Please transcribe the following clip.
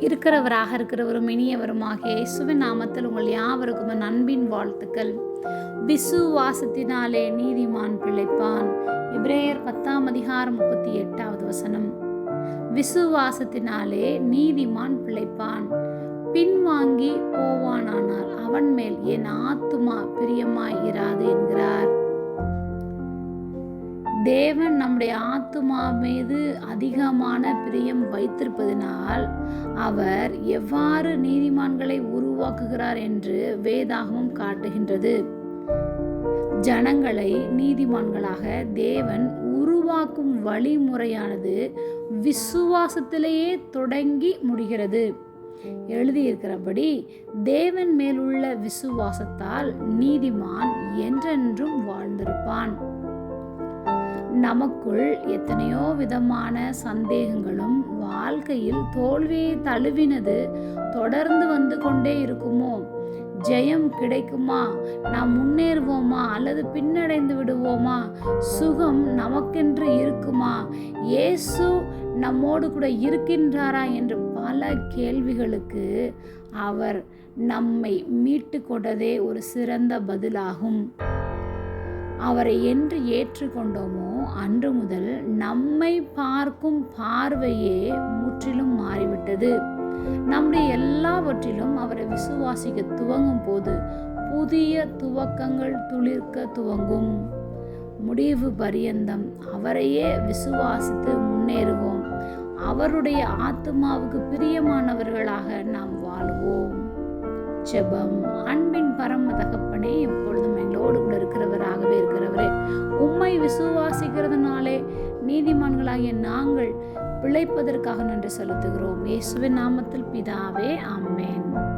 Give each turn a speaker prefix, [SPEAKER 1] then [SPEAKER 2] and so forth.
[SPEAKER 1] இருக்கிறவராக இருக்கிறவரும் இனியவருமாகிய இயேசுவின் நாமத்தில் உங்கள் யாவருக்கும் நண்பின் அன்பின் வாழ்த்துக்கள். விசுவாசத்தினாலே நீதிமான் பிழைப்பான். இப்ரேயர் பத்தாம் அதிகாரம் முப்பத்தி எட்டாவது வசனம். விசுவாசத்தினாலே நீதிமான் பிழைப்பான். பின்வாங்கி போவானானால் அவன் மேல் என் ஆத்துமா பிரியமாய் இராது என்கிறார். தேவன் நம்முடைய ஆத்துமா மீது அதிகமான பிரியம் வைத்திருப்பதனால் அவர் எவ்வாறு நீதிமான்களை உருவாக்குகிறார் என்று வேதாகமும் காட்டுகின்றது. ஜனங்களை நீதிமான்களாக தேவன் உருவாக்கும் வழிமுறையானது விசுவாசத்திலேயே தொடங்கி முடிகிறது. எழுதியிருக்கிறபடி தேவன் மேலுள்ள விசுவாசத்தால் நீதிமான் என்றென்றும் வாழ்ந்திருப்பான். நமக்குள் எத்தனையோ விதமான சந்தேகங்களும் வாழ்க்கையில் தோல்வியை தழுவினது தொடர்ந்து வந்து கொண்டே இருக்குமோ? ஜெயம் கிடைக்குமா? நாம் முன்னேறுவோமா? அல்லது பின்னடைந்து விடுவோமா? சுகம் நமக்கென்று இருக்குமா? இயேசு நம்மோடு கூட இருக்கின்றாரா? என்று பல கேள்விகளுக்கு அவர் நம்மை மீட்டு கொண்டதே ஒரு சிறந்த பதிலாகும். அவரை என்று ஏற்றுக்கொண்டோமோ அன்று முதல் நம்மை பார்க்கும் பார்வையே முற்றிலும் மாறிவிட்டது. நம்முடைய எல்லாவற்றிலும் அவரை விசுவாசிக்க துவங்கும் போது புதிய துவக்கங்கள் துளிர்க்க துவங்கும். முடிவு பரியந்தம். அவரையே விசுவாசித்து முன்னேறுவோம். அவருடைய ஆத்மாவுக்கு பிரியமானவர்களாக நாம் வாழ்வோம். ஜெபம் அன்பின் பரம தகப்பனே இப்பொழுதும் எங்களோடு நீதிமான்களாகிய நாங்கள் பிழைப்பதற்காக நன்றி செலுத்துகிறோம். இயேசுவின் நாமத்தில் பிதாவே ஆமேன்.